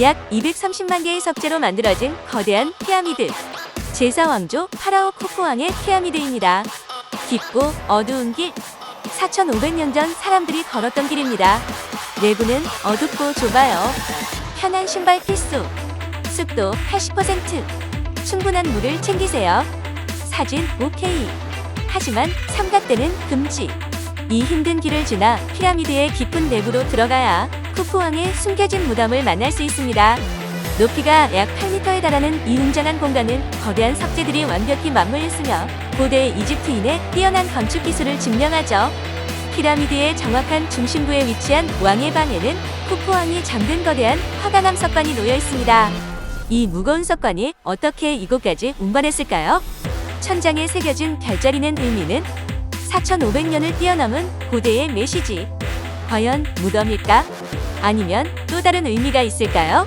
약 230만 개의 석재로 만들어진 거대한 피라미드. 제사왕조 파라오 코코왕의 피라미드입니다. 깊고 어두운 길. 4,500년 전 사람들이 걸었던 길입니다. 내부는 어둡고 좁아요. 편한 신발 필수. 습도 80%. 충분한 물을 챙기세요. 사진 오케이. 하지만 삼각대는 금지. 이 힘든 길을 지나 피라미드의 깊은 내부로 들어가야 쿠프왕의 숨겨진 무덤을 만날 수 있습니다. 높이가 약 8m에 달하는 이 웅장한 공간은 거대한 석재들이 완벽히 맞물렸으며 고대 이집트인의 뛰어난 건축 기술을 증명하죠. 피라미드의 정확한 중심부에 위치한 왕의 방에는 쿠프왕이 잠든 거대한 화강암 석관이 놓여 있습니다. 이 무거운 석관이 어떻게 이곳까지 운반했을까요? 천장에 새겨진 별자리는 의미는 4,500년을 뛰어넘은 고대의 메시지. 과연 무덤일까? 아니면 또 다른 의미가 있을까요?